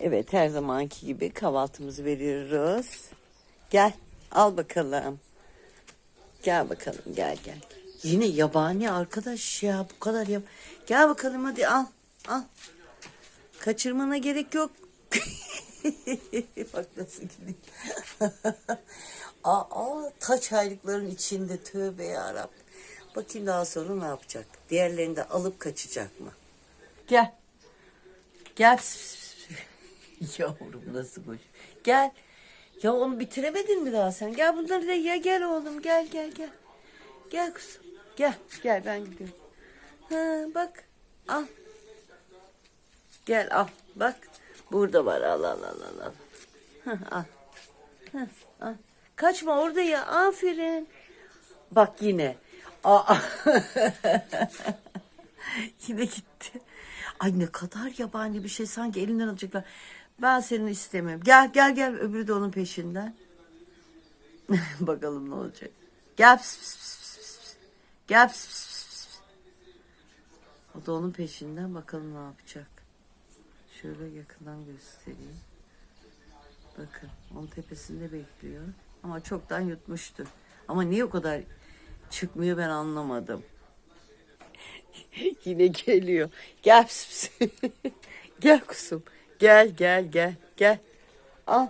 Evet her zamanki gibi kahvaltımızı veriyoruz. Gel al bakalım. Gel bakalım gel gel. Yine yabani arkadaş ya bu kadar yap. Gel bakalım hadi al al. Kaçırmana gerek yok. Bak nasıl gidiyor. Aa, taç aylıkların içinde tövbe yarabbim. Bakayım daha sonra ne yapacak? Diğerlerini de alıp kaçacak mı? Gel. Gel. Yavrum nasıl koş. Gel. Ya onu bitiremedin mi daha sen? Gel bunları da ya gel oğlum gel gel gel. Gel kızım. Gel gel ben gidiyorum. Ha, bak al. Gel al bak. Burada var al al al al. al. Hah, al. Hah, al. Kaçma orada ya aferin. Bak yine. Aa. yine gitti. Ay ne kadar yabani bir şey sanki elinden alacaklar. Ben seni istemiyorum. Gel gel gel öbürü de onun peşinden. Bakalım ne olacak. Gel pıs pıs pıs pıs, pıs. Gel pıs pıs pıs, pıs. O da onun peşinden bakalım ne yapacak. Şöyle yakından göstereyim. Bakın onun tepesinde bekliyor. Ama çoktan yutmuştu. Ama niye o kadar çıkmıyor ben anlamadım. Yine geliyor. Gel pıs pıs. gel kuzum. Gel gel gel gel. Al.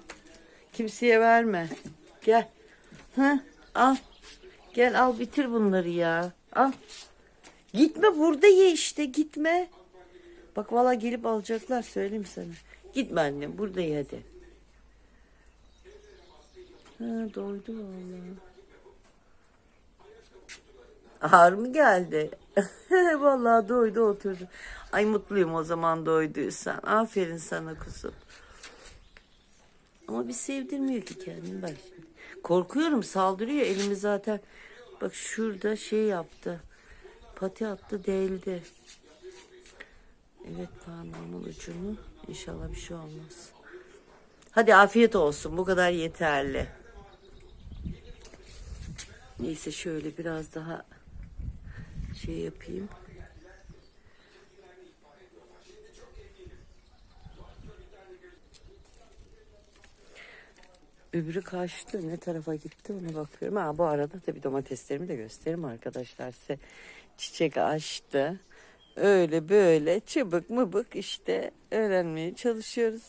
Kimseye verme. Gel. Hı, al. Gel al bitir bunları ya. Al. Gitme burada ye işte gitme. Bak valla gelip alacaklar söyleyeyim sana. Gitme annem burada ye hadi. Ha, doydu valla. Ağır mı geldi? Vallahi doydu oturdu. Ay mutluyum o zaman doyduysan. Aferin sana kuzum. Ama bir sevdirmiyor ki kendini bak şimdi. Korkuyorum saldırıyor elimi zaten. Bak şurada şey yaptı. Pati attı değildi. Evet parmağımın ucunu. İnşallah bir şey olmaz. Hadi afiyet olsun. Bu kadar yeterli. Neyse şöyle biraz daha şey yapayım. Öbürü kaçtı. Ne tarafa gitti ona bakıyorum. Ha bu arada tabii domateslerimi de göstereyim arkadaşlar size. Çiçek açtı. Öyle böyle çıbık mıbık işte öğrenmeye çalışıyoruz.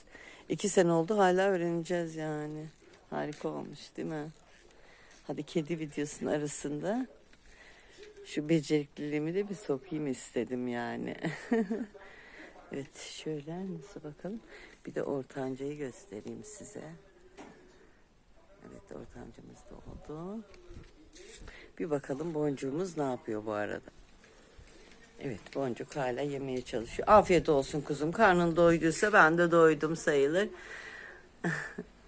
İki sene oldu hala öğreneceğiz yani. Harika olmuş değil mi? Hadi kedi videosunun arasında şu becerikliliğimi de bir sokayım istedim yani. evet şöyle nasıl bakalım. Bir de ortancayı göstereyim size. Evet ortancamız da oldu. Bir bakalım boncuğumuz ne yapıyor bu arada. Evet boncuk hala yemeye çalışıyor. Afiyet olsun kuzum. Karnın doyduysa ben de doydum sayılır.